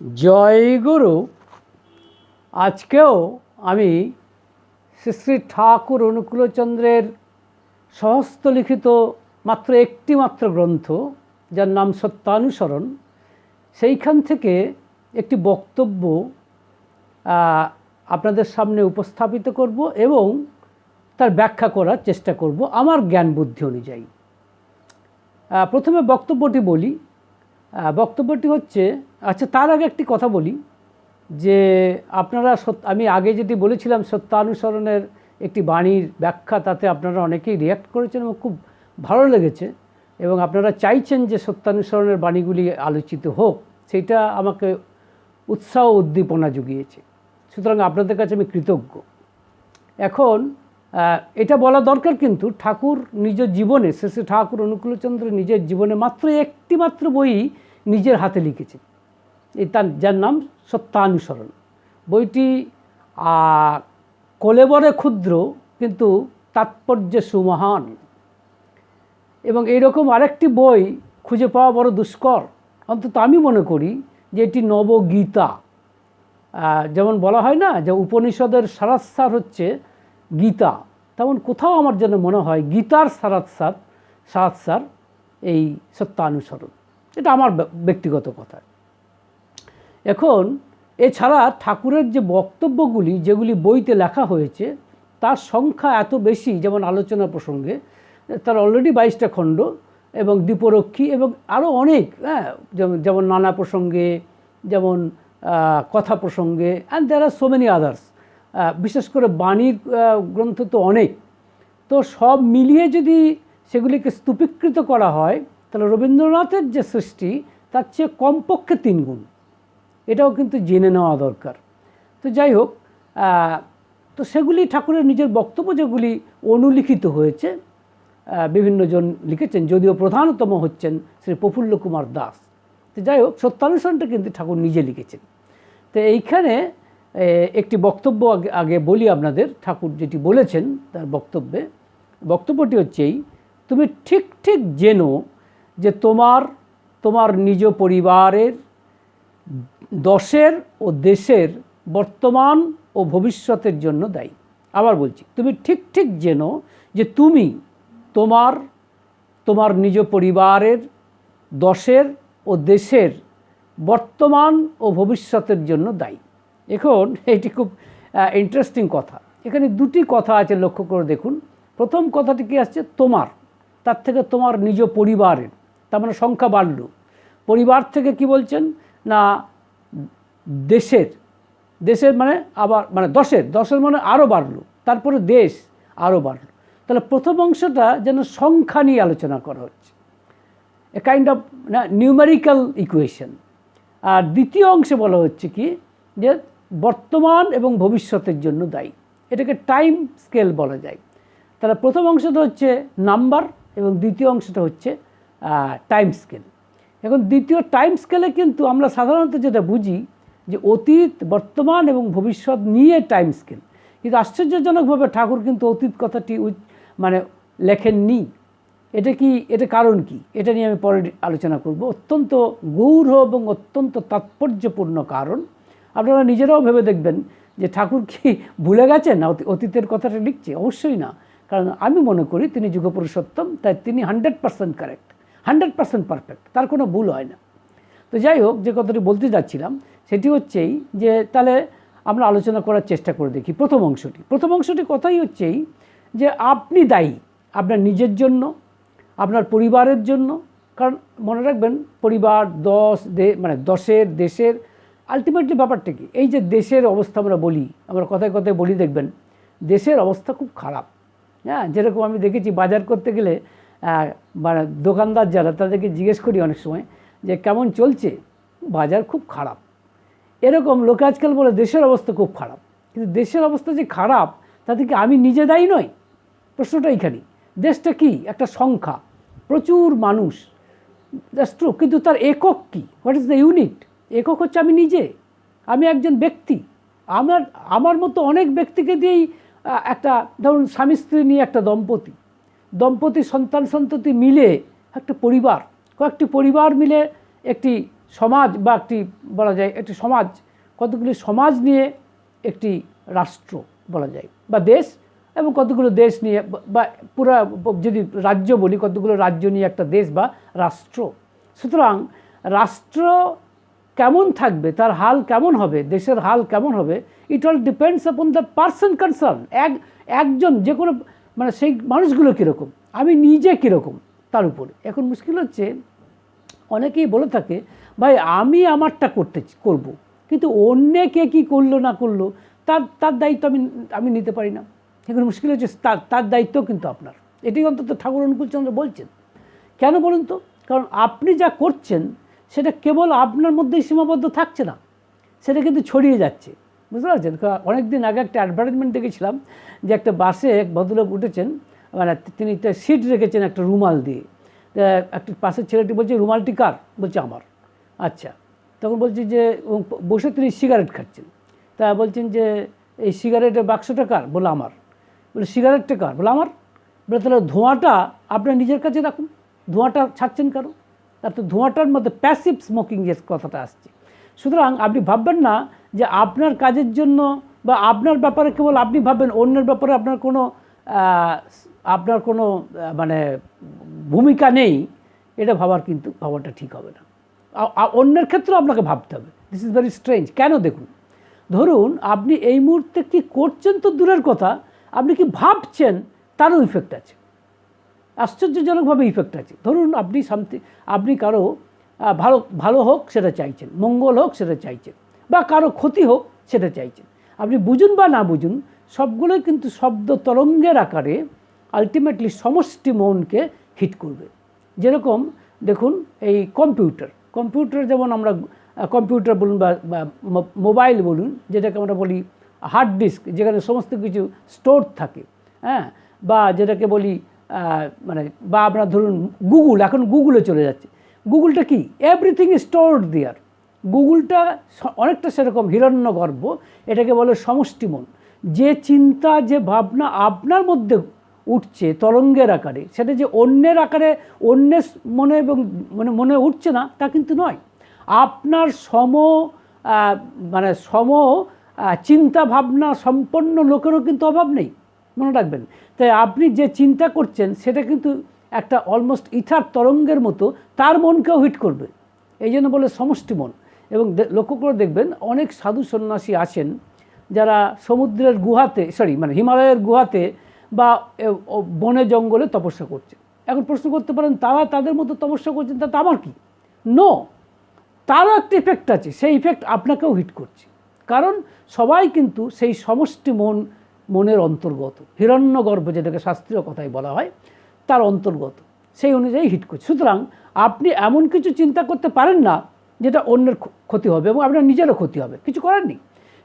জয় গুরু, আজকেও আমি শ্রী শ্রী ঠাকুর অনুকূলচন্দ্রের সহস্তলিখিত মাত্র একটি মাত্র গ্রন্থ, যার নাম সত্যানুসরণ, সেইখান থেকে একটি বক্তব্য আপনাদের সামনে উপস্থাপিত করব এবং তার ব্যাখ্যা করার চেষ্টা করব আমার জ্ঞান বুদ্ধি অনুযায়ী। প্রথমে বক্তব্যটি বলি। বক্তব্যটি হচ্ছে আচ্ছা তার আগে একটি কথা বলি, যে আপনারা আমি আগে যেটি বলেছিলাম সত্যানুসরণের একটি বাণীর ব্যাখ্যা, তাতে আপনারা অনেকেই রিয়াক্ট করেছেন এবং খুব ভালো লেগেছে এবং আপনারা চাইছেন যে সত্যানুসরণের বাণীগুলি আলোচিত হোক সেটা আমাকে উৎসাহ উদ্দীপনা জুগিয়েছে। সুতরাং আপনাদের কাছে আমি কৃতজ্ঞ। এখন এটা বলা দরকার কিন্তু ঠাকুর নিজ জীবনে, শ্রী ঠাকুর অনুকূলচন্দ্র নিজের জীবনে মাত্র একটি মাত্র বই নিজের হাতে লিখেছেন। তার যার নাম সত্যানুসরণ বইটি কলেবরে ক্ষুদ্র কিন্তু তাৎপর্য সুমহান। এবং এইরকম আরেকটি বই খুঁজে পাওয়া বড় দুষ্কর। অন্তত আমি মনে করি যে এটি নবগীতা। যেমন বলা হয় না যে উপনিষদের সারাৎসার হচ্ছে গীতা। তেমন কোথাও আমার যেন মনে হয় গীতার সারাৎসার সারাৎসার এই সত্যানুসরণ এটা আমার ব্য- ব্যক্তিগত কথা। এখন এছাড়া ঠাকুরের যে বক্তব্যগুলি, যেগুলি বইতে লেখা হয়েছে, তার সংখ্যা এত বেশি, যেমন আলোচনা প্রসঙ্গে, তার অলরেডি বাইশটা খণ্ড এবং দীপরক্ষী এবং আরও অনেক হ্যাঁ যেমন যেমন নানা প্রসঙ্গে, যেমন কথা প্রসঙ্গে অ্যান্ড দেয়ার আর সো মেনি আদার্স বিশেষ করে বাণীর গ্রন্থ তো অনেক। তো সব মিলিয়ে যদি সেগুলিকে স্তূপীকৃত করা হয়, তাহলে রবীন্দ্রনাথের যে সৃষ্টি, তার চেয়ে কমপক্ষে তিন গুণ এটাও কিন্তু জেনে নেওয়া দরকার। তো যাই হোক তো সেগুলি ঠাকুরের নিজের বক্তব্য যেগুলি অনুলিখিত হয়েছে বিভিন্নজন লিখেছেন, যদিও প্রধানতম হচ্ছেন শ্রী প্রফুল্ল কুমার দাস। তো যাই হোক সত্যানুসরণটা কিন্তু ঠাকুর নিজে লিখেছেন। তো এইখানে একটি বক্তব্য আগে বলি আপনাদের, ঠাকুর যেটি বলেছেন তার বক্তব্যে। বক্তব্যটি হচ্ছে এই, তুমি ঠিক ঠিক জেনো যে তোমার তোমার নিজ পরিবারের দশের ও দেশের বর্তমান ও ভবিষ্যতের জন্য দায়ী। আবার বলছি, তুমি ঠিক ঠিক জেনো যে তুমি তোমার তোমার নিজ পরিবারের দশের ও দেশের বর্তমান ও ভবিষ্যতের জন্য দায়ী। এখন এটি খুব ইন্টারেস্টিং কথা। এখানে দুটি কথা আছে লক্ষ্য করে দেখুন। প্রথম কথাটি কি আসছে? তোমার, তার থেকে তোমার নিজ পরিবারের, তার মানে সংখ্যা বাড়ল। পরিবার থেকে কি বলছেন? না দেশের দেশের মানে আবার মানে দশের দশের মানে আরও বাড়লো, তারপরে দেশ আরও বাড়লো। তাহলে প্রথম অংশটা যেন সংখ্যা নিয়ে আলোচনা করা হচ্ছে। এ কাইন্ড অফ না নিউমেরিক্যাল ইকুয়েশন আর দ্বিতীয় অংশে বলা হচ্ছে কি, যে বর্তমান এবং ভবিষ্যতের জন্য দায়ী। এটাকে টাইম স্কেল বলা যায়। তাহলে প্রথম অংশটা হচ্ছে নাম্বার এবং দ্বিতীয় অংশটা হচ্ছে টাইম স্কেল এখন দ্বিতীয় টাইম স্কেলে কিন্তু আমরা সাধারণত যেটা বুঝি যে অতীত, বর্তমান এবং ভবিষ্যৎ নিয়ে টাইম স্কেল কিন্তু আশ্চর্যজনকভাবে ঠাকুর কিন্তু অতীত কথাটি মানে লেখেননি। এটা কি, এটা কারণ কি? এটা নিয়ে আমি পরে আলোচনা করব। অত্যন্ত গৌর এবং অত্যন্ত তাৎপর্যপূর্ণ কারণ। আপনারা নিজেরাও ভেবে দেখবেন যে ঠাকুর কি ভুলে গেছেন? না অতীতের কথাটা লিখছে? অবশ্যই না। কারণ আমি মনে করি তিনি যুগপুরুষোত্তম, তাই তিনি hundred percent correct hundred percent perfect, তার কোনো ভুল হয় না। তো যাই হোক, যে কথাটি বলতে যাচ্ছিলাম, সেটি হচ্ছেই যে তাহলে আমরা আলোচনা করার চেষ্টা করে দেখি প্রথম অংশটি। প্রথম অংশটি কথাই হচ্ছেই যে আপনি দায়ী, আপনার নিজের জন্য, আপনার পরিবারের জন্য, কারণ মনে রাখবেন পরিবার, দশ, দে মানে দশের, দেশের আলটিমেটলি ব্যাপারটা কি? এই যে দেশের অবস্থা আমরা বলি, আমরা কথায় কথায় বলি, দেখবেন দেশের অবস্থা খুব খারাপ। হ্যাঁ যেরকম আমি দেখেছি বাজার করতে গেলে মানে দোকানদার যারা, তাদেরকে জিজ্ঞেস করি অনেক সময় যে কেমন চলছে? বাজার খুব খারাপ। এরকম লোকে আজকাল বলে দেশের অবস্থা খুব খারাপ। কিন্তু দেশের অবস্থা যে খারাপ, তাতে কি আমি নিজে দায়ী নই? প্রশ্নটা এইখানে। দেশটা কি? একটা সংখ্যা। প্রচুর মানুষ। ট্রু কিন্তু তার একক কি? হোয়াট ইজ দ্য ইউনিট একক হচ্ছে আমি নিজে। আমি একজন ব্যক্তি। আমার আমার মতো অনেক ব্যক্তিকে দিয়েই একটা, ধরুন স্বামী স্ত্রী নিয়ে একটা দম্পতি। দম্পতি সন্তান সন্ততি মিলে একটা পরিবার, কয়েকটি পরিবার মিলে একটি সমাজ বা একটি বলা যায় একটি সমাজ, কতগুলি সমাজ নিয়ে একটি রাষ্ট্র বলা যায় বা দেশ এবং কতগুলো দেশ নিয়ে বা- পুরা যদি রাজ্য বলি কতগুলো রাজ্য নিয়ে একটা দেশ বা রাষ্ট্র। সুতরাং রাষ্ট্র কেমন থাকবে, তার হাল কেমন হবে, দেশের হাল কেমন হবে it all depends upon the person concern এক, একজন যে কোনো মানে সেই মানুষগুলো কীরকম? আমি নিজে কীরকম? তার উপরে। এখন মুশকিল হচ্ছে, অনেকেই বলে থাকে, ভাই, আমি আমারটা করতে করব। কিন্তু অন্যে কে কী করল, না করল, তার তার দায়িত্ব আমি আমি নিতে পারি না। এখন মুশকিল হচ্ছে, তার তার দায়িত্ব কিন্তু আপনার। এটাই অন্তত ঠাকুর অনুকূলচন্দ্র বলছেন। কেন বলুন তো? কারণ আপনি যা করছেন, সেটা কেবল আপনার মধ্যেই সীমাবদ্ধ থাকছে না। সেটা কিন্তু ছড়িয়ে যাচ্ছে। বুঝতে পারছেন? অনেক দিন আগে একটা অ্যাডভার্টাইজমেন্ট দেখেছিলাম যে একটা বাসে এক ভদ্রলোক উঠেছেন মানে তিনি একটা সিট রেখেছেন একটা রুমাল দিয়ে। একটা পাশের ছেলেটি বলছে, রুমালটি কার? বলছে, আমার। আচ্ছা। তখন বলছি যে বসে তিনি সিগারেট খাচ্ছেন। তা বলছেন যে, এই সিগারেটের বাক্সটা কার? বলে, আমার। বলে সিগারেটটা কার? বলে, আমার। বলে, তাহলে ধোঁয়াটা আপনার নিজের কাছে রাখুন। ধোঁয়াটা ছাড়ছেন কারও তার তো ধোঁয়াটার মধ্যে প্যাসিভ স্মোকিং যে কথাটা আসছে। সুতরাং আপনি ভাববেন না যে আপনার কাজের জন্য বা আপনার ব্যাপারে কেবল আপনি ভাববেন, অন্যের ব্যাপারে আপনার কোনো আপনার কোনো মানে ভূমিকা নেই, এটা ভাবার কিন্তু, ভাবাটা ঠিক হবে না। অন্যের ক্ষেত্রেও আপনাকে ভাবতে হবে। দিস ইজ ভেরি স্ট্রেঞ্জ কেন দেখুন? ধরুন আপনি এই মুহূর্তে কি করছেন তো দূরের কথা, আপনি কি ভাবছেন তারও ইফেক্ট আছে। আশ্চর্যজনকভাবে ইফেক্ট আছে। ধরুন আপনি সামথিং আপনি কারও ভালো ভালো হোক সেটা চাইছেন, মঙ্গল হোক সেটা চাইছেন, বা কারও ক্ষতি হোক সেটা চাইছেন। আপনি বুঝুন বা না বুঝুন, সবগুলোই কিন্তু শব্দ তরঙ্গের আকারে আলটিমেটলি সমষ্টি মনকে হিট করবে। যেরকম দেখুন এই কম্পিউটার কম্পিউটার যেমন আমরা কম্পিউটার বলুন বা মোবাইল বলুন, যেটাকে আমরা বলি হার্ড ডিস্ক যেখানে সমস্ত কিছু স্টোর থাকে হ্যাঁ? বা যেটাকে বলি মানে বা আপনার ধরুন গুগল এখন গুগলে চলে যাচ্ছে। গুগলটা কি? এভরিথিং স্টোরড দেয়ার গুগলটা অনেকটা সেরকম হিরণ্য গর্ব এটাকে বলে সমষ্টি মন যে চিন্তা, যে ভাবনা আপনার মধ্যে উঠছে তরঙ্গের আকারে, সেটা যে অন্যের আকারে, অন্যের মনে এবং মানে মনে উঠছে না, তা কিন্তু নয়। আপনার সম মানে সম চিন্তা ভাবনা সম্পন্ন লোকেরও কিন্তু অভাব নেই। মনে রাখবেন। তাই আপনি যে চিন্তা করছেন, সেটা কিন্তু একটা অলমোস্ট ইথার তরঙ্গের মতো তার মনকেও হিট করবে। এই জন্য বলে সমষ্টি মন। এবং লক্ষ্য করে দেখবেন অনেক সাধু সন্ন্যাসী আছেন যারা সমুদ্রের গুহাতে সরি মানে হিমালয়ের গুহাতে বা বনে জঙ্গলে তপস্যা করছে। এখন প্রশ্ন করতে পারেন, তারা তাদের মতো তপস্যা করছেন, তা আমার কি? নো তারও একটা ইফেক্ট আছে, সেই ইফেক্ট আপনাকেও হিট করছে। কারণ সবাই কিন্তু সেই সমষ্টি মন, মনের অন্তর্গত। হিরণ্যগর্ভ, যেটাকে শাস্ত্রীয় কথায় বলা হয় তার অন্তর্গত। সেই অনুযায়ী হিট করছে। সুতরাং আপনি এমন কিছু চিন্তা করতে পারেন না যেটা অন্যের ক্ষতি হবে এবং আপনার নিজেরও ক্ষতি হবে। কিছু করার নেই।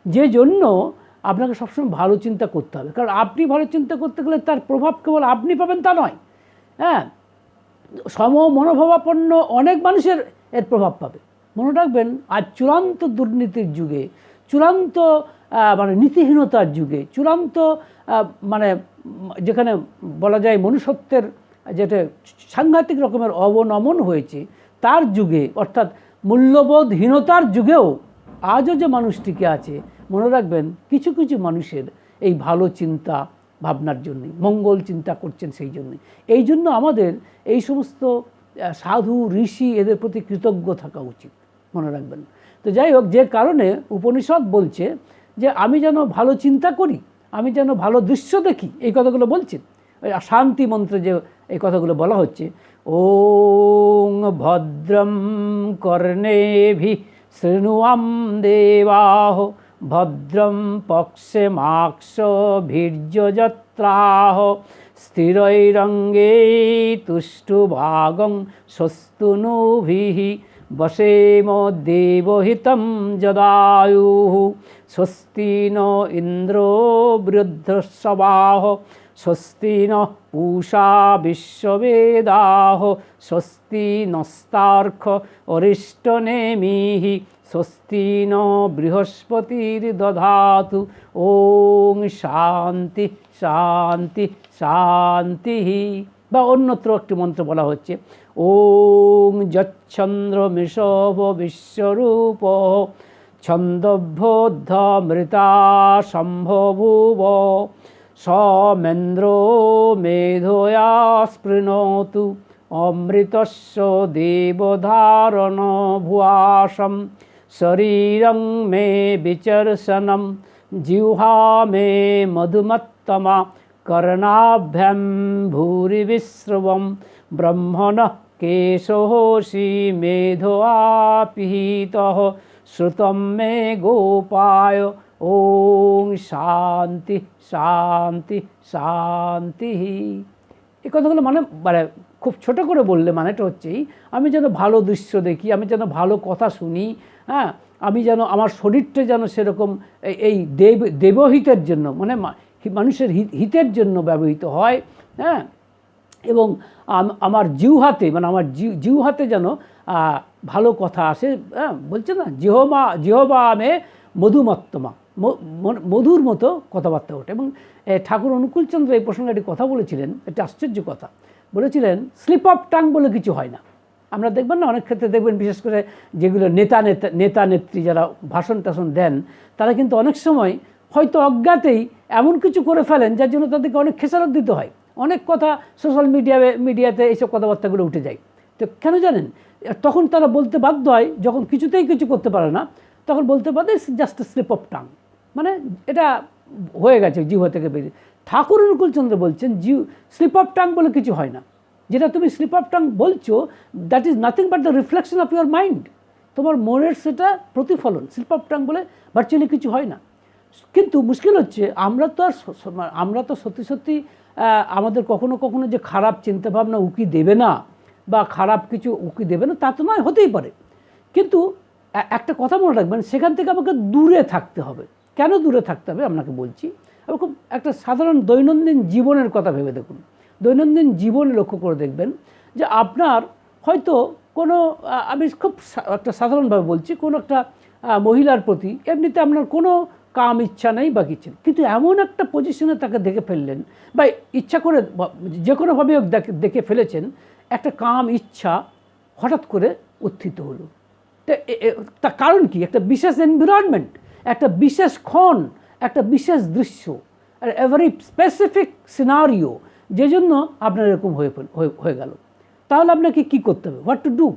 যে জন্য আপনাকে সবসময় ভালো চিন্তা করতে হবে। কারণ আপনি ভালো চিন্তা করতে গেলে তার প্রভাব কেবল আপনি পাবেন তা নয়। হ্যাঁ? সম মনোভাবাপন্ন অনেক মানুষের এর প্রভাব পাবে। মনে রাখবেন, আজ চূড়ান্ত দুর্নীতির যুগে, চূড়ান্ত মানে নীতিহীনতার যুগে, চূড়ান্ত মানে যেখানে বলা যায় মনুষ্যত্বের যেটা সাংঘাতিক রকমের অবনমন হয়েছে, তার যুগে, অর্থাৎ মূল্যবোধহীনতার যুগেও আজও যে মানুষটিকে আছে, মনে রাখবেন কিছু কিছু মানুষের এই ভালো চিন্তা ভাবনার জন্যে, মঙ্গল চিন্তা করছেন সেই জন্যই এই জন্য আমাদের এই সমস্ত সাধু, ঋষি এদের প্রতি কৃতজ্ঞ থাকা উচিত, মনে রাখবেন। তো যাই হোক, যে কারণে উপনিষদ বলছে যে আমি যেন ভালো চিন্তা করি আমি যেন ভালো দৃশ্য দেখি, এই কথাগুলো বলছেন। ওই শান্তি মন্ত্রে যে এই কথাগুলো বলা হচ্ছে, ওং ভদ্রম কর্ণেভি শৃণুয়াম দেবাহ, ভদ্রম পক্ষে মাক্ষ ভীর্যযত্রাহ, স্থিরৈরঙ্গে তুষ্টুভাগং স্বস্তুনুভিः বসেম দেবহিতম যদায়ু স্বস্তি ন ইন্দ্রো বৃদ্ধস্বাহ স্বস্তি ন পূষা বিশ্ববেদাহ স্বস্তি নস্তার্ক অরিষ্টনেমিः স্বস্তি ন বৃহস্পতির্দধাতু ওং শান্তি শান্তি শান্তি বা অন্যত্র একটি মন্ত্র বলা হচ্ছে, ওং যচ্ছন্দ্রমিষভ বিশ্বরূপ ছন্দভ্যোদ্ধমৃতা সম্ভবুব, সমেন্দ্র মেধয়া স্পৃণোতু অমৃতস্য দেবধারণ ভুয়াসম শরীরং মে বিচর্ষণম, জিহ্বা মে মধুমত্তমা कर्णाभ्यं भूरिविश्रवं ब्रह्मणः केशोषि मेधोऽपिहितः श्रुतं मे गोपाय ॐ শান্তি শান্তি শান্তি এই কথাগুলো মানে মানে খুব ছোট করে বললে মানেটা হচ্ছেই আমি যেন ভালো দৃশ্য দেখি আমি যেন ভালো কথা শুনি হ্যাঁ আমি যেন আমার শরীরটা যেন সেরকম এই- এই দেব দেবহিতের জন্য মানে মা- মানুষের হিত- হিতের জন্য ব্যবহৃত হয় হ্যাঁ? এবং আম- আমার জিউহাতে মানে আমার জিউ জিউহাতে যেন ভালো কথা আসে হ্যাঁ? বলছে না, জিহমা জিহবা আমে মধুমত্তমা। মধুর মতো কথাবার্তা ওঠে। এবং ঠাকুর অনুকূলচন্দ্র এই প্রসঙ্গে একটি কথা বলেছিলেন, একটি আশ্চর্য কথা। বলেছিলেন, স্লিপ অফ টাং বলে কিছু হয় না। আমরা দেখবেন না, অনেক ক্ষেত্রে দেখবেন, বিশেষ করে যেগুলো নেতা নেতা নেতা নেত্রী যারা ভাষণ টাষণ দেন, তারা কিন্তু অনেক সময় হয়তো অজ্ঞাতেই এমন কিছু করে ফেলেন যার জন্য তাদেরকে অনেক খেসারত দিতে হয়। অনেক কথা সোশ্যাল মিডিয়া মিডিয়াতে এইসব কথাবার্তাগুলো উঠে যায়। তো কেন জানেন? তখন তারা বলতে বাধ্য হয়, যখন কিছুতেই কিছু করতে পারে না, তখন বলতে পারে জাস্ট স্লিপ অফ টাং মানে এটা হয়ে গেছে, জিহ্বা থেকে বেরিয়ে। ঠাকুর অনুকূলচন্দ্র বলছেন জিউ স্লিপ অফ টাং বলে কিছু হয় না। যেটা তুমি স্লিপ অফ টাং বলছো that is nothing but the reflection of your mind তোমার মনের সেটা প্রতিফলন স্লিপ অফ টাং বলে ভার্চুয়ালি কিছু হয় না। কিন্তু মুশকিল হচ্ছে, আমরা তো আর মানে আমরা তো সত্যি সত্যি আমাদের কখনো কখনো যে খারাপ চিন্তাভাবনা উকি দেবে না বা খারাপ কিছু উকি দেবে না, তা তো নয়, হতেই পারে। কিন্তু একটা কথা মনে রাখবেন সেখান থেকে আমাকে দূরে থাকতে হবে। কেন দূরে থাকতে হবে আপনাকে বলছি? আমি খুব একটা সাধারণ দৈনন্দিন জীবনের কথা ভেবে দেখুন। দৈনন্দিন জীবনে লক্ষ্য করে দেখবেন যে আপনার হয়তো কোনো আমি খুব একটা সাধারণভাবে বলছি, কোনো একটা মহিলার প্রতি এমনিতে আপনার কোনো কাম ইচ্ছা নেই বা কিছু কিন্তু এমন একটা পজিশনে তাকে দেখে ফেললেন, বা ইচ্ছা করে, যে কোনোভাবে দেখে- ফেলেছেন, একটা কাম ইচ্ছা হঠাৎ করে উত্থিত হলো। তা কারণ কি? একটা বিশেষ এনভিরনমেন্ট একটা বিশেষ ক্ষণ, একটা বিশেষ দৃশ্য এভারি স্পেসিফিক সিনারিও যে জন্য আপনার এরকম হয়ে হয়ে হয়ে গেল। তাহলে আপনাকে কি করতে হবে? হোয়াট টু ডু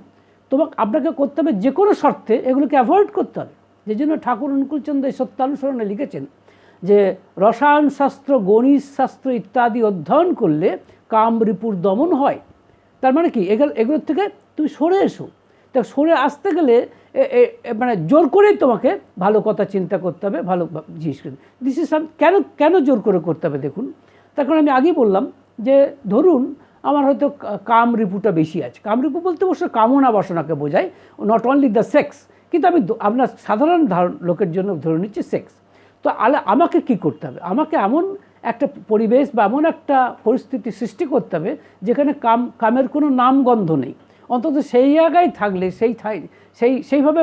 তোমাকে, আপনাকে করতে হবে যে কোনো শর্তে এগুলোকে অ্যাভয়েড করতে হবে। যে জন্য ঠাকুর অনুকূলচন্দ্র এই সত্যানুসরণে লিখেছেন যে রসায়ন শাস্ত্র, গণিত শাস্ত্র ইত্যাদি অধ্যয়ন করলে কাম রিপুর দমন হয়। তার মানে কি? এগুলো এগুলোর থেকে তুমি সরে এসো। তা সরে আসতে গেলে মানে জোর করেই তোমাকে ভালো কথা চিন্তা করতে হবে, ভালো জিনিস দিস ইজ কেন কেন জোর করে করতে হবে দেখুন? তার কারণ আমি আগেই বললাম যে ধরুন আমার হয়তো কাম রিপুটা বেশি আছে। কাম রিপু বলতে অবশ্য কামনা বাসনাকে বোঝায়। নট অনলি দ্য সেক্স কিন্তু আমি আপনার সাধারণ ধারণ লোকের জন্য ধরে নিচ্ছি সেক্স তো আলে আমাকে কি করতে হবে? আমাকে এমন একটা পরিবেশ বা এমন একটা পরিস্থিতি সৃষ্টি করতে হবে যেখানে কাম কামের কোনো নামগন্ধ নেই। অন্তত সেই জায়গায় থাকলে, সেই সেই সেইভাবে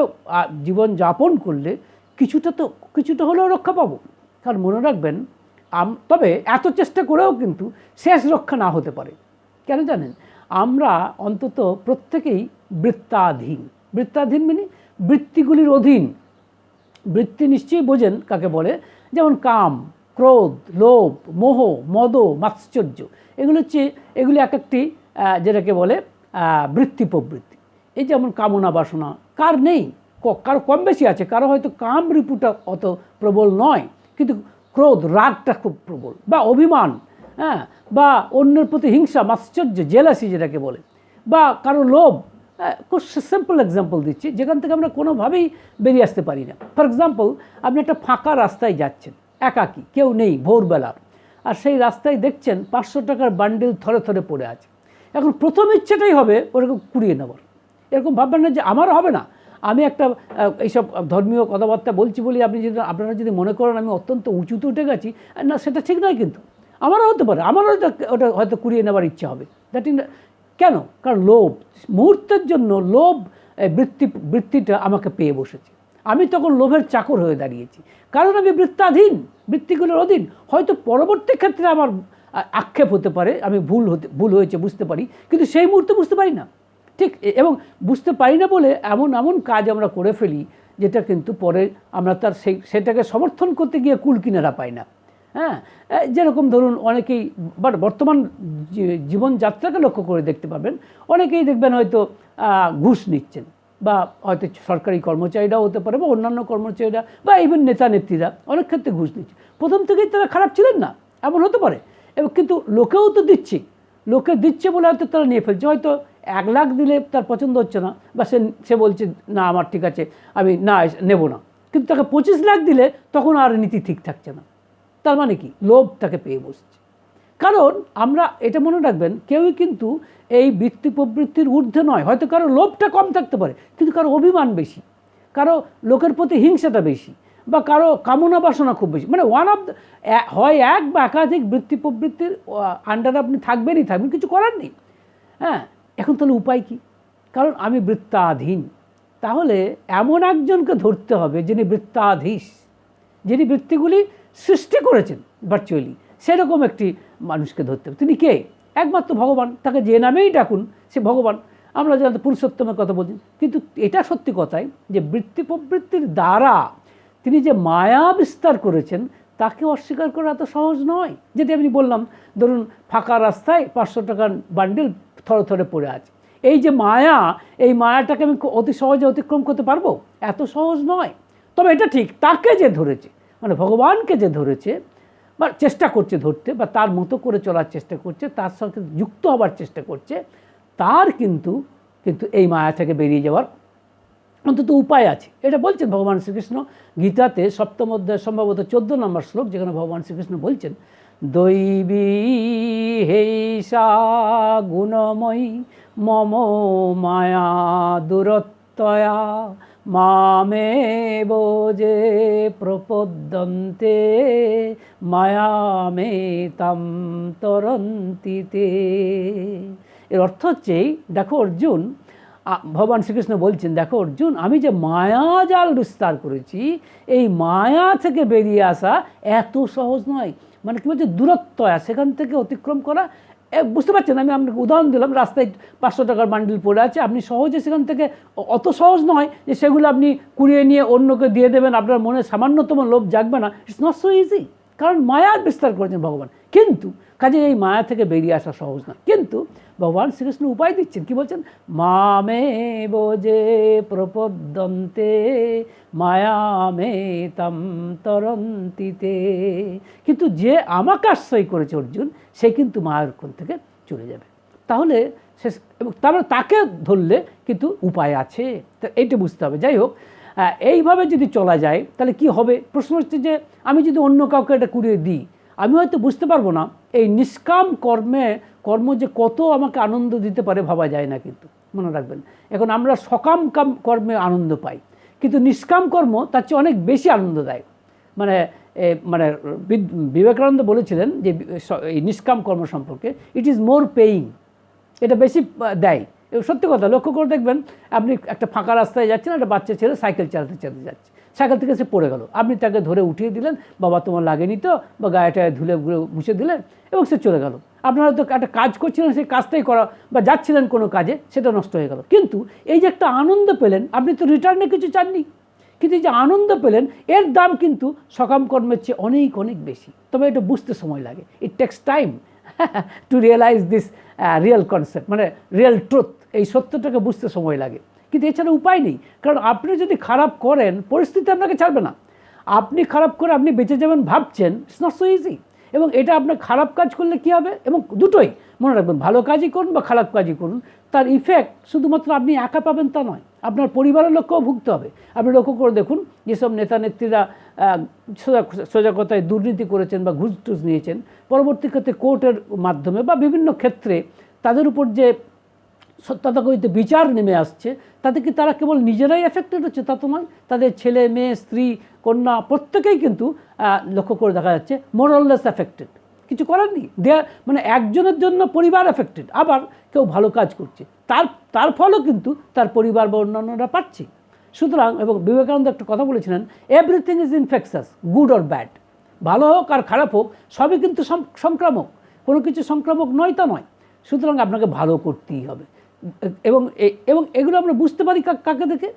জীবন যাপন করলে কিছুটা তো কিছুটা হলেও রক্ষা পাবো। কারণ মনে রাখবেন, আম তবে এত চেষ্টা করেও কিন্তু শেষ রক্ষা না হতে পারে। কেন জানেন? আমরা অন্তত প্রত্যেকেই বৃত্তাধীন। বৃত্তাধীন মানে বৃত্তিগুলির অধীন। বৃত্তি নিশ্চয়ই বোঝেন কাকে বলে? যেমন কাম, ক্রোধ, লোভ, মোহ, মদ, মাৎসর্য। এগুলো হচ্ছে, এগুলি এক একটি যেটাকে বলে বৃত্তি প্রবৃত্তি। এই যেমন কামনা বাসনা, কার নেই? কারও কম বেশি আছে, কারও হয়তো কাম রিপুটা অত প্রবল নয়, কিন্তু ক্রোধ, রাগটা খুব প্রবল বা অভিমান হ্যাঁ বা অন্যের প্রতি হিংসা, মাৎসর্য, জেলাসি যেটাকে বলে, বা কারও লোভ খুব সিম্পল এক্সাম্পল দিচ্ছি, যেখান থেকে আমরা কোনোভাবেই বেরিয়ে আসতে পারি না। ফর এক্সাম্পল আপনি একটা ফাঁকা রাস্তায় যাচ্ছেন, একাকি, কেউ নেই, ভোরবেলা। আর সেই রাস্তায় দেখছেন পাঁচশো টাকার বান্ডিল থরে থরে পড়ে আছে। এখন প্রথম ইচ্ছেটাই হবে ওরকম কুড়িয়ে নেওয়ার। এরকম ভাববেন না যে আমারও হবে না। আমি একটা এইসব ধর্মীয় কথাবার্তা বলছি বলি আপনি যদি, আপনারা যদি মনে করেন আমি অত্যন্ত উঁচুতে উঠে গেছি, না, সেটা ঠিক নয় কিন্তু। আমারও হতে পারে, আমারও ওটা হয়তো কুড়িয়ে নেওয়ার ইচ্ছা হবে। দ্যাট ইন কেন? কারণ লোভ, মুহূর্তের জন্য লোভ বৃত্তি, বৃত্তিটা আমাকে পেয়ে বসেছে। আমি তখন লোভের চাকর হয়ে দাঁড়িয়েছি। কারণ আমি বৃত্তাধীন, বৃত্তিগুলোর অধীন। হয়তো পরবর্তী ক্ষেত্রে আমার আক্ষেপ হতে পারে, আমি ভুল হতে, ভুল হয়েছে, বুঝতে পারি। কিন্তু সেই মুহূর্তে বুঝতে পারি না। ঠিক এবং বুঝতে পারি না বলে এমন এমন কাজ আমরা করে ফেলি, যেটা কিন্তু পরে আমরা তার সেই, সেটাকে সমর্থন করতে গিয়ে কুল কিনারা পাই না। হ্যাঁ? যেরকম ধরুন অনেকেই বাট বর্তমান জীবনযাত্রাকে লক্ষ্য করে দেখতে পাবেন। অনেকেই দেখবেন হয়তো ঘুষ নিচ্ছেন বা হয়তো সরকারি কর্মচারীরাও হতে পারে বা অন্যান্য কর্মচারীরা বা ইভেন নেতা নেত্রীরা অনেক ক্ষেত্রে ঘুষ নিচ্ছে। প্রথম থেকেই তারা খারাপ ছিলেন না, এমন হতে পারে। এবং কিন্তু লোকেও তো দিচ্ছে। লোকে দিচ্ছে বলে হয়তো তারা নিয়ে ফেলছে। হয়তো এক লাখ দিলে তার পছন্দ হচ্ছে না বা সে সে বলছে, না, আমার ঠিক আছে, আমি না, নেব না। কিন্তু তাকে পঁচিশ লাখ দিলে তখন আর নীতি ঠিক থাকছে না। তার মানে কি? লোভ তাকে পেয়ে বসছে। কারণ আমরা এটা মনে রাখবেন, কেউই কিন্তু এই বৃত্তি প্রবৃত্তির ঊর্ধ্বে নয়। হয়তো কারও লোভটা কম থাকতে পারে, কিন্তু কারও অভিমান বেশি, কারও লোকের প্রতি হিংসাটা বেশি, বা কারও কামনা বাসনা খুব বেশি। মানে ওয়ান অফ হয় এক বা একাধিক বৃত্তি প্রবৃত্তির আন্ডারে আপনি থাকবেনই থাকবেন, কিছু করার নেই। হ্যাঁ এখন তাহলে উপায় কি? কারণ আমি বৃত্তাধীন, তাহলে এমন একজনকে ধরতে হবে যিনি বৃত্তাধীশ। যিনি বৃত্তিগুলি সৃষ্টি করেছেন ভার্চুয়ালি সেরকম একটি মানুষকে ধরতে হবে। তিনি কে? একমাত্র ভগবান। তাকে যে নামেই ডাকুন, সে ভগবান। আমরা জানতে পুরুষোত্তমের কথা বলছি। কিন্তু এটা সত্যি কথাই যে বৃত্তি প্রবৃত্তির দ্বারা তিনি যে মায়া বিস্তার করেছেন, তাকে অস্বীকার করা এত সহজ নয়। যেটি আমি বললাম, ধরুন ফাঁকা রাস্তায় পাঁচশো টাকার বান্ডিল থরে থরে পড়ে আছে। এই যে মায়া, এই মায়াটাকে আমি অতি সহজে অতিক্রম করতে পারব? এত সহজ নয়। তবে এটা ঠিক, তাকে যে ধরেছে মানে ভগবানকে যে ধরেছে বা চেষ্টা করছে ধরতে বা তার মতো করে চলার চেষ্টা করছে, তার সঙ্গে যুক্ত হবার চেষ্টা করছে, তার কিন্তু কিন্তু এই মায়া থেকে বেরিয়ে যাওয়ার অন্তত উপায় আছে। এটা বলছেন ভগবান শ্রীকৃষ্ণ গীতাতে সপ্তম অধ্যায় সম্ভবত চোদ্দ নম্বর শ্লোক যেখানে ভগবান শ্রীকৃষ্ণ বলছেন, দৈবী হেসা গুণময়ী, মম মায়া দূরত্বয়া মামে বোজে প্রপদ্যন্তে, মায়ামে তাম তরন্তিতে। এর অর্থ হচ্ছে দেখো অর্জুন ভগবান শ্রীকৃষ্ণ বলছেন, দেখো অর্জুন, আমি যে মায়াজাল বিস্তার করেছি, এই মায়া থেকে বেরিয়ে আসা এত সহজ নয়। মানে কী বলছে, দূরত্ব সেখান থেকে অতিক্রম করা বুঝতে পারছেন, আমি আপনাকে উদাহরণ দিলাম, রাস্তায় পাঁচশো টাকার বান্ডিল পড়ে আছে, আপনি সহজে সেখান থেকে অত সহজ নয় যে সেগুলো আপনি কুড়িয়ে নিয়ে অন্যকে দিয়ে দেবেন, আপনার মনে সামান্যতম লোভ জাগবে না ইটস নট সো ইজি কারণ মায়ার বিস্তার করেছেন ভগবান। কিন্তু কাজে এই মায়া থেকে বেরিয়ে আসা সহজ না। কিন্তু ভগবান শ্রীকৃষ্ণ উপায় দিচ্ছেন। কি বলছেন? মামে বোজে প্রপদ্যন্তে, মায়ামে তাম তরন্তিতে। কিন্তু যে আমাকে আশ্রয় করেছে অর্জুন, সে কিন্তু মায়ের কোন থেকে চলে যাবে। তাহলে সে এবং তারপরে তাকে ধরলে কিন্তু উপায় আছে। তা এইটা বুঝতে হবে। যাই হোক এইভাবে যদি চলা যায়, তাহলে কি হবে? প্রশ্ন হচ্ছে যে, আমি যদি অন্য কাউকে এটা কুড়িয়ে দিই আমি হয়তো বুঝতে পারব না। এই নিষ্কাম কর্মে, কর্ম যে কত আমাকে আনন্দ দিতে পারে ভাবা যায় না কিন্তু, মনে রাখবেন। এখন আমরা সকাম কাম কর্মে আনন্দ পাই, কিন্তু নিষ্কাম কর্ম তার চেয়ে অনেক বেশি আনন্দ দেয় মানে মানে বিবেকানন্দ বলেছিলেন যে এই নিষ্কাম কর্ম সম্পর্কে ইট ইজ মোর পেইং এটা বেশি দেয়। সত্যি কথা, লক্ষ্য করে দেখবেন, আপনি একটা ফাঁকা রাস্তায় যাচ্ছেন, একটা বাচ্চা ছেলে সাইকেল চালাতে চালাতে যাচ্ছে। সাইকেল থেকে সে পড়ে গেল। আপনি তাকে ধরে উঠিয়ে দিলেন, বাবা, তোমার লাগেনি তো? বা গায়েটায় ধুলে মুছে দিলেন এবং সে চলে গেল। আপনারা তো একটা কাজ করছিলেন, সেই কাজটাই করা বা যাচ্ছিলেন কোনো কাজে, সেটা নষ্ট হয়ে গেল। কিন্তু এই যে একটা আনন্দ পেলেন, আপনি তো রিটার্নে কিছু চাননি। কিন্তু যে আনন্দ পেলেন, এর দাম কিন্তু সকাম কর্মের চেয়ে অনেক অনেক বেশি। তবে এটা বুঝতে সময় লাগে। It takes time to realise this real concept মানে রিয়েল ট্রুথ এই সত্যটাকে বুঝতে সময় লাগে। কিন্তু এছাড়া উপায় নেই। কারণ আপনি যদি খারাপ করেন, পরিস্থিতি আপনাকে ছাড়বে না। আপনি খারাপ করে আপনি বেঁচে যাবেন ভাবছেন ইটস নট সো ইজি এবং এটা আপনার খারাপ কাজ করলে কী হবে? এবং দুটোই। মনে রাখবেন, ভালো কাজই করুন বা খারাপ কাজই করুন। তার ইফেক্ট শুধুমাত্র আপনি একা পাবেন তা নয়। আপনার পরিবারের লোককেও ভুগতে হবে। আপনি লক্ষ্য করে দেখুন, যেসব নেতা নেত্রীরা সোজা দুর্নীতি করেছেন বা ঘুষ টুস নিয়েছেন, পরবর্তী ক্ষেত্রে কোর্টের মাধ্যমে বা বিভিন্ন ক্ষেত্রে তাদের উপর যে তথাকথিত বিচার নেমে আসছে, তাতে কি তারা কেবল নিজেরাই এফেক্টেড হচ্ছে? তা তো নয়। তাদের ছেলে, মেয়ে, স্ত্রী, কন্যা, প্রত্যেকেই কিন্তু লক্ষ্য করে দেখা যাচ্ছে মোরাললেস এফেক্টেড কিছু করার নেই। দেয়ার মানে একজনের জন্য পরিবার এফেক্টেড আবার কেউ ভালো কাজ করছে। তার তার ফলও কিন্তু তার পরিবার বা অন্যান্যরা পাচ্ছে। সুতরাং, এবং বিবেকানন্দ একটা কথা বলেছিলেন everything is infectious good or bad ভালো হোক আর খারাপ হোক, সবই কিন্তু সংক্রামক। কোনো কিছু সংক্রামক নয় তা নয়। সুতরাং আপনাকে ভালো করতেই হবে। এবং এবং এগুলো আমরা বুঝতে পারি কাকে দেখে?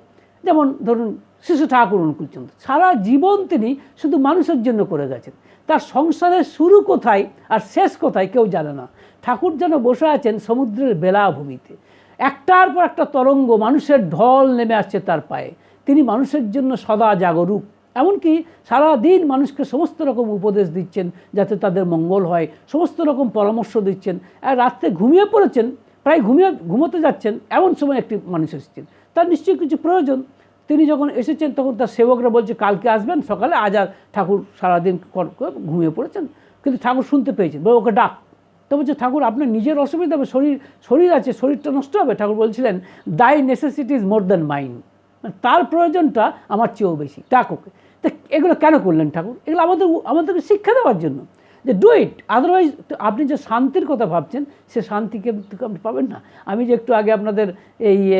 যেমন ধরুন, শিশু ঠাকুর অনুকূলচন্দ্র। সারা জীবন তিনি শুধু মানুষের জন্য করে গেছেন। তার সংসারের শুরু কোথায় আর শেষ কোথায় কেউ জানে না। ঠাকুর যেন বসে আছেন সমুদ্রের বেলাভূমিতে একটার পর একটা তরঙ্গ মানুষের ঢল নেমে আসছে তার পায়ে। তিনি মানুষের জন্য সদা জাগরূক। এমনকি সারাদিন মানুষকে সমস্ত রকম উপদেশ দিচ্ছেন যাতে তাদের মঙ্গল হয়, সমস্ত রকম পরামর্শ দিচ্ছেন। আর রাত্রে ঘুমিয়ে পড়েছেন প্রায় ঘুমিয়ে, ঘুমোতে যাচ্ছেন, এমন সময় একটি মানুষ এসেছেন। তার নিশ্চয়ই কিছু প্রয়োজন। তিনি যখন এসেছেন, তখন তার সেবকরা বলছে, কালকে আসবেন সকালে, আজ আর ঠাকুর সারাদিন ঘুমিয়ে পড়েছেন। কিন্তু ঠাকুর শুনতে পেয়েছেন। বলে ওকে ডাক। তো বলছে, ঠাকুর, আপনার নিজের অসুবিধা হবে, শরীর শরীর আছে, শরীরটা নষ্ট হবে। ঠাকুর বলছিলেন thy necessity is more than mind তার প্রয়োজনটা আমার চেয়েও বেশি। ডাক ওকে। তো এগুলো কেন করলেন ঠাকুর? এগুলো আমাদের, আমাদেরকে শিক্ষা দেওয়ার জন্য। যে ডু ইট আদারওয়াইজ আপনি যে শান্তির কথা ভাবছেন, সে শান্তিকে আপনি পাবেন না। আমি যে একটু আগে আপনাদের এই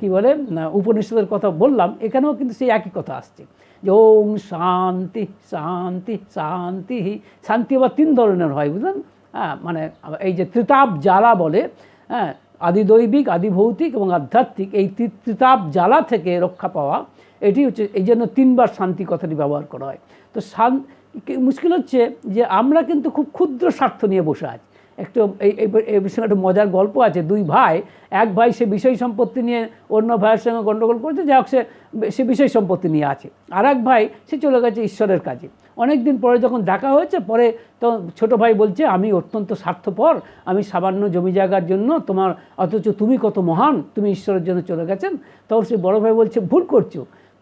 কি বলে উপনিষদের কথা বললাম, এখানেও কিন্তু সেই একই কথা আসছে। যে ওম শান্তি শান্তি শান্তি শান্তি আবার তিন ধরনের হয়, বুঝলেন? হ্যাঁ মানে এই যে ত্রিতাপ জ্বালা বলে হ্যাঁ আদিদৈবিক, আদিভৌতিক এবং আধ্যাত্মিক, এই ত্রি- ত্রিতাপ জ্বালা থেকে রক্ষা পাওয়া, এটি হচ্ছে এই জন্য তিনবার শান্তি কথাটি ব্যবহার করা হয়। তো শান কি- মুশকিল হচ্ছে যে আমরা কিন্তু খুব ক্ষুদ্র স্বার্থ নিয়ে বসে আছি। একটু এই, এই- বিষয়ে একটা মজার গল্প আছে। দুই ভাই, এক ভাই সে বিষয় সম্পত্তি নিয়ে অন্য ভাইয়ের সঙ্গে গণ্ডগোল করছে, যাই হোক সে সে বিষয় সম্পত্তি নিয়ে আছে। আর এক ভাই, সে চলে গেছে ঈশ্বরের কাজে অনেক দিন পরে যখন দেখা হয়েছে, পরে তো ছোট ভাই বলছে, আমি অত্যন্ত স্বার্থপর, আমি সামান্য জমি জায়গার জন্য তোমার, অথচ তুমি কত মহান, তুমি ঈশ্বরের জন্য চলে গেছেন। তখন সে বড় ভাই বলছে, ভুল করছ।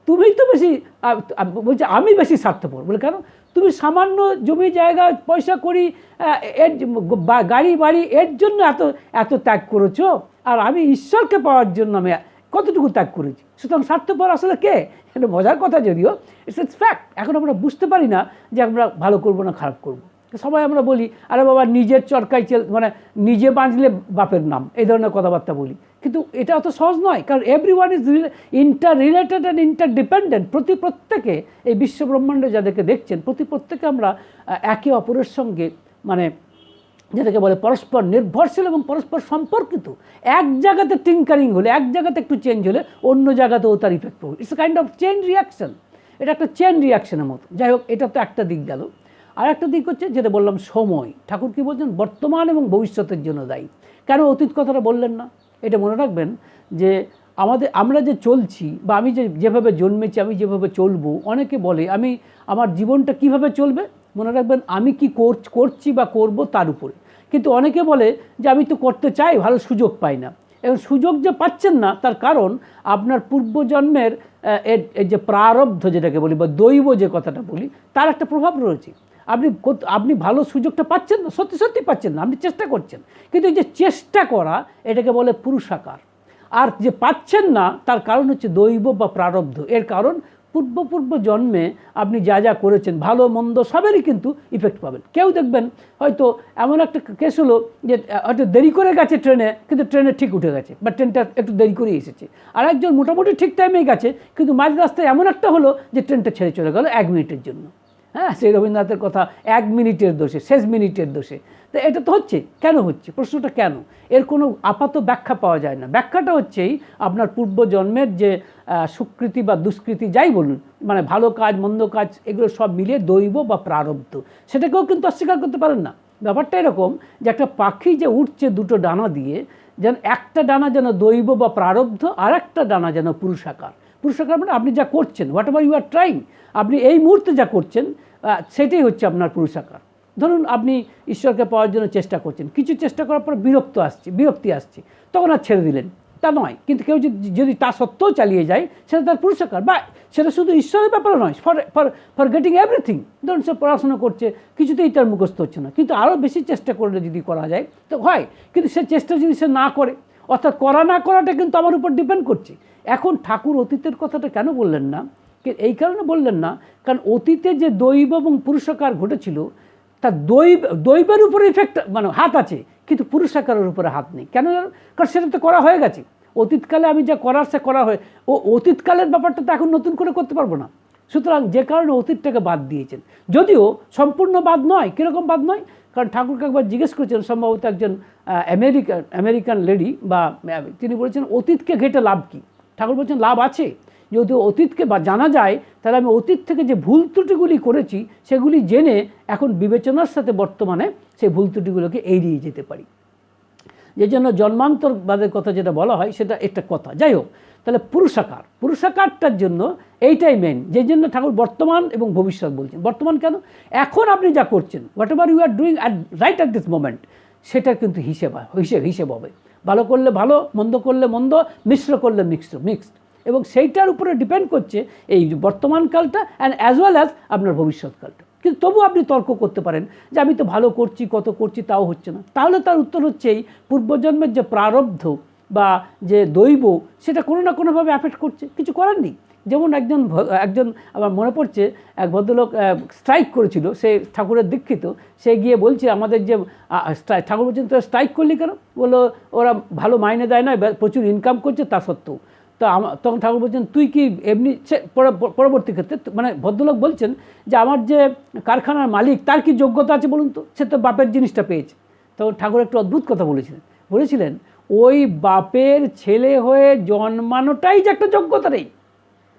তুমি তো বেশি বলছে, আমি বেশি স্বার্থপর। বলে, কেন? তুমি সামান্য জমি জায়গা, পয়সা করি এর গাড়ি বাড়ি এর জন্য এত এত ত্যাগ করেছ? আর আমি ঈশ্বরকে পাওয়ার জন্য আমি কতটুকু ত্যাগ করেছি? সুতরাং স্বার্থপর আসলে কে? এটা মজার কথা যদিও ইটস ইটস ফ্যাক্ট এখন আমরা বুঝতে পারি না যে আমরা ভালো করব না খারাপ করব। সবাই আমরা বলি, আরে বাবা, নিজের চরকায় চেল মানে নিজে বাঁচলে বাপের নাম, এই ধরনের কথাবার্তা বলি। কিন্তু এটা অত সহজ নয়, কারণ every one is interrelated and interdependent প্রতি প্রত্যেকে, এই বিশ্ব ব্রহ্মাণ্ডে যাদেরকে দেখছেন, প্রতি প্রত্যেকে আমরা একে অপরের সঙ্গে মানে যেটাকে বলে পরস্পর নির্ভরশীল এবং পরস্পর সম্পর্কিত। এক জায়গাতে টিঙ্কারিং হলে, এক জায়গাতে একটু চেঞ্জ হলে, অন্য জায়গাতেও তার ইফেক্ট পড়বে। It's kind of chain reaction এটা একটা চেন রিয়াকশনের মতো। যাই হোক, এটা তো একটা দিক গেল। আর একটা দিক হচ্ছে যেটা বললাম, সময়। ঠাকুর কি বলছেন? বর্তমান এবং ভবিষ্যতের জন্য দায়ী। কেন অতীত কথাটা বললেন না? এটা মনে রাখবেন যে আমাদের, আমরা যে চলছি বা আমি যে, যেভাবে জন্মেছি, আমি যেভাবে চলবো, অনেকে বলে, আমি আমার জীবনটা কীভাবে চলবে? মনে রাখবেন, আমি কি কর- করছি বা করব তার উপরে। কিন্তু অনেকে বলে যে, আমি তো করতে চাই, ভালো সুযোগ পাই না। এবং সুযোগ যে পাচ্ছেন না, তার কারণ আপনার পূর্বজন্মের এর যে প্রারব্ধ, যেটাকে বলি, বা দৈব যে কথাটা বলি, তার একটা প্রভাব রয়েছে। আপনি আপনি ভালো সুযোগটা পাচ্ছেন না সত্যি সত্যি পাচ্ছেন না, আপনি চেষ্টা করছেন। কিন্তু যে চেষ্টা করা, এটাকে বলে পুরুষাকার। আর যে পাচ্ছেন না, তার কারণ হচ্ছে দৈব বা প্রারব্ধ। এর কারণ পূর্ব পূর্ব জন্মে আপনি যা যা করেছেন, ভালো, মন্দ, সবেরই কিন্তু ইফেক্ট পাবেন। কেউ দেখবেন, হয়তো এমন একটা কেস হলো যে হয়তো দেরি করে গেছে ট্রেনে, কিন্তু ট্রেনে ঠিক উঠে গেছে, বা ট্রেনটা একটু দেরি করে এসেছে। আর একজন মোটামুটি ঠিক টাইমেই গেছে, কিন্তু মাঝ রাস্তায় এমন একটা হলো যে, ট্রেনটা ছেড়ে চলে গেল এক মিনিটের জন্য। হ্যাঁ সেই রবীন্দ্রনাথের কথা এক মিনিটের দোষে, শেষ মিনিটের দোষে। তো এটা তো হচ্ছে, কেন হচ্ছে? প্রশ্নটা কেন? এর কোনো আপাত ব্যাখ্যা পাওয়া যায় না। ব্যাখ্যাটা হচ্ছেই আপনার পূর্বজন্মের যে সুকৃতি বা দুষ্কৃতি যাই বলুন মানে ভালো কাজ, মন্দ কাজ, এগুলো সব মিলিয়ে দৈব বা প্রারব্ধ। সেটাকেও কিন্তু অস্বীকার করতে পারেন না। ব্যাপারটা এরকম যে একটা পাখি যে উঠছে দুটো ডানা দিয়ে, যেন একটা ডানা যেন দৈব বা প্রারব্ধ আর একটা ডানা যেন পুরুষাকার। পুরুষাকার মানে আপনি যা করছেন whatever you are trying আপনি এই মুহূর্তে যা করছেন সেটাই হচ্ছে আপনার পুরুষাকার ধরুন, আপনি ঈশ্বরকে পাওয়ার জন্য চেষ্টা করছেন, কিছু চেষ্টা করার পর বিরক্ত আসছে, বিরক্তি আসছে, তখন আর ছেড়ে দিলেন। তা নয়, কিন্তু কেউ যদি যদি তা সত্ত্বেও চালিয়ে যায়, সেটা তার পুরুষাকার বা সেটা শুধু ঈশ্বরের ব্যাপারে নয় for for for getting everything ধরুন সে পড়াশোনা করছে, কিছুতেই তার মুখস্থ হচ্ছে না, কিন্তু আরও বেশি চেষ্টা করলে যদি করা যায়, তো হয়, কিন্তু সে চেষ্টা যদি সে না করে, অর্থাৎ করা না করাটা কিন্তু আমার উপর ডিপেন্ড করছে। এখন ঠাকুর অতীতের কথাটা কেন বললেন না? এই কারণে বললেন না, কারণ অতীতে যে দৈব এবং পুরুষাকার ঘটেছিল তার দৈব, দৈবের উপরে ইফেক্ট মানে হাত আছে, কিন্তু পুরুষাকারের উপরে হাত নেই। কেন কারণ সেটা তো করা হয়ে গেছে। অতীতকালে আমি যা করার, সে করা হয়, ও অতীতকালের ব্যাপারটা তো এখন নতুন করে করতে পারব না। সুতরাং যে কারণে অতীতটাকে বাদ দিয়েছেন। যদিও সম্পূর্ণ বাদ নয়, কীরকম বাদ নয়? কারণ ঠাকুরকে একবার জিজ্ঞেস করেছেন, সম্ভবত একজন আমেরিকান আমেরিকান লেডি বা তিনি বলেছেন, অতীতকে ঘেটে লাভ কী? ঠাকুর বলছেন, লাভ আছে। যদি অতীতকে বা জানা যায়, তাহলে আমি অতীত থেকে যে ভুল ত্রুটিগুলি করেছি, সেগুলি জেনে এখন বিবেচনার সাথে বর্তমানে সেই ভুল ত্রুটিগুলোকে এড়িয়ে যেতে পারি। যে জন্য জন্মান্তরবাদের কথা যেটা বলা হয়, সেটা একটা কথা। যাই হোক, তাহলে পুরুষাকার, পুরুষাকারটার জন্য এইটাই মেন যে জন্য ঠাকুর বর্তমান এবং ভবিষ্যৎ বলছেন। বর্তমান কেন? এখন আপনি যা করছেন whatever you are doing at right at this moment সেটার কিন্তু হিসেব হিসেব হিসেব হবে। ভালো করলে ভালো, মন্দ করলে মন্দ, মিশ্র করলে মিক্সড মিক্সড এবং সেইটার উপরে ডিপেন্ড করছে এই বর্তমানকালটা অ্যান্ড অ্যাজ ওয়েল অ্যাজ আপনার ভবিষ্যৎকালটা কিন্তু তবু আপনি তর্ক করতে পারেন যে আমি তো ভালো করছি, কত করছি, তাও হচ্ছে না। তাহলে তার উত্তর হচ্ছে এই পূর্বজন্মের যে প্রারব্ধ বা যে দৈব, সেটা কোনো না কোনোভাবে অ্যাফেক্ট করছে। কিছু করার নেই। যেমন একজন একজন আমার মনে পড়ছে, এক ভদ্রলোক স্ট্রাইক করেছিল, সে ঠাকুরের দীক্ষিত, সে গিয়ে বলছে, আমাদের যে ঠাকুর বলছেন, তোরা স্ট্রাইক করলি কেন? বলল, ওরা ভালো মাইনে দেয় না প্রচুর ইনকাম করছে, তা সত্ত্বেও। তো তখন ঠাকুর বলছেন, তুই কি এমনি পরবর্তী ক্ষেত্রে, তো- মানে ভদ্রলোক বলছেন যে, আমার যে কারখানার মালিক, তার কি যোগ্যতা আছে বলুন তো? সে তো বাপের জিনিসটা পেয়েছে। তখন ঠাকুর একটু অদ্ভুত কথা বলেছিলেন বলেছিলেন, ওই বাপের ছেলে হয়ে জন্মানোটাই যে একটা যোগ্যতা নেই।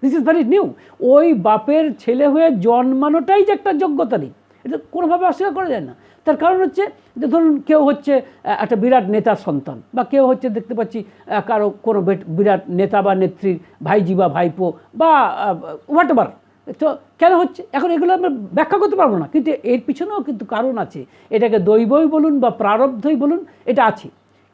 দিস ইজ ভেরি নিউ ওই বাপের ছেলে হয়ে জন্মানোটাই যে একটা যোগ্যতা নেই। এটা কোনোভাবে অস্বীকার করা যায় না। তার কারণ হচ্ছে, যে ধরুন কেউ হচ্ছে একটা বিরাট নেতার সন্তান বা কেউ হচ্ছে, দেখতে পাচ্ছি কারও কোনো বিরাট নেতা বা নেত্রীর ভাইজি বা ভাইপো বা হোয়াট এভার তো কেন হচ্ছে? এখন এগুলো আমরা ব্যাখ্যা করতে পারব না। কিন্তু এর পিছনেও কিন্তু কারণ আছে। এটাকে দৈবই বলুন বা প্রারব্ধই বলুন, এটা আছে।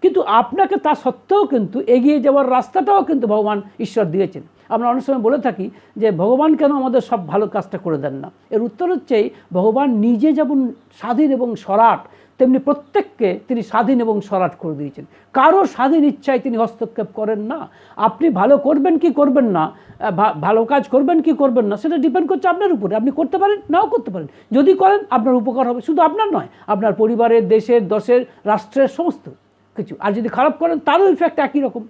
কিন্তু আপনাকে তা সত্ত্বেও কিন্তু এগিয়ে যাওয়ার রাস্তাটাও কিন্তু ভগবান ঈশ্বর দিয়েছেন। আমরা অনেক সময় বলে থাকি যে ভগবান কেন আমাদের সব ভালো কাজটা করে দেন না? এর উত্তর হচ্ছে ভগবান নিজে যেমন স্বাধীন এবং সরাট, তেমনি প্রত্যেককে তিনি স্বাধীন এবং সরাট করে দিয়েছেন। কারও স্বাধীন ইচ্ছায় তিনি হস্তক্ষেপ করেন না। আপনি ভালো করবেন কি করবেন না ভালো কাজ করবেন কি করবেন না, সেটা ডিপেন্ড করছে আপনার উপরে। আপনি করতে পারেন, নাও করতে পারেন। যদি করেন, আপনার উপকার হবে। শুধু আপনার নয়, আপনার পরিবারের, দেশের, দশের, রাষ্ট্রের সমস্ত কিছু। আর যদি খারাপ করেন, তারও ইফেক্ট একই রকম।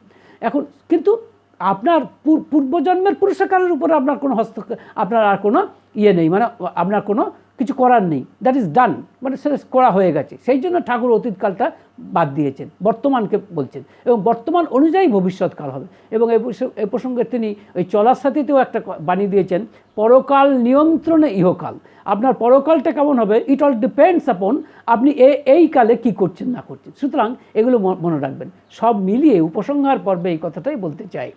এখন কিন্তু আপনার পূর- পূর্বজন্মের পুরুষাকারের উপরে আপনার কোনো হস্তক্ষেপ আপনার আর কোনো ইয়ে নেই মানে আপনার কোনো কিছু করার নেই। দ্যাট ইজ ডান মানে সেটা করা হয়ে গেছে। সেই জন্য ঠাকুর অতীতকালটা বাদ দিয়েছেন, বর্তমানকে বলছেন। এবং বর্তমান অনুযায়ী ভবিষ্যৎকাল হবে। এবং এই প্রসঙ্গে- তিনি ওই চলার সাথেতেও একটা বাণী দিয়েছেন, পরকাল নিয়ন্ত্রণে ইহকাল। আপনার পরকালটা কেমন হবে? ইট অল ডিপেন্ডস আপন আপনি এ এই কালে কি করছেন, না করছেন। সুতরাং এগুলো মনে রাখবেন। সব মিলিয়ে উপসংহার পর্বে এই কথাটাই বলতে চাই।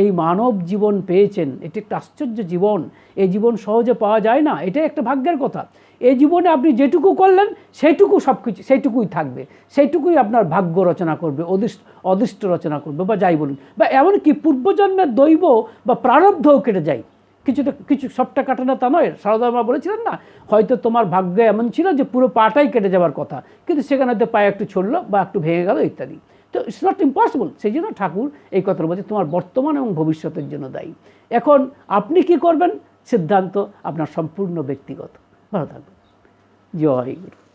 এই মানব জীবন পেয়েছেন। এটি একটা আশ্চর্য জীবন। এই জীবন সহজে পাওয়া যায় না। এটাই একটা ভাগ্যের কথা। এই জীবনে আপনি যেটুকু করলেন, সেইটুকু সব কিছু সেইটুকুই থাকবে। সেইটুকুই আপনার ভাগ্য রচনা করবে, অদৃষ্ট অদৃষ্ট রচনা করবে, বা যাই বলুন। বা এমনকি পূর্বজন্মের দৈব বা প্রারব্ধও কেটে যায়। কিছুটা কিছু সবটা কাটানো তা নয়। সারদা মা বলেছিলেন না, হয়তো তোমার ভাগ্য এমন ছিল যে পুরো পাটাই কেটে যাওয়ার কথা। কিন্তু সেখানে হয়তো পায়ে একটু ছড়লো বা একটু ভেঙে গেল, ইত্যাদি। তো ইটস নট ইম্পসিবল সেই জন্য ঠাকুর এই কথাটা বলছে তোমার বর্তমান এবং ভবিষ্যতের জন্য দায়ী। এখন আপনি কি করবেন? সিদ্ধান্ত আপনার সম্পূর্ণ ব্যক্তিগত। ভালো থাকবেন। জয় গুরু।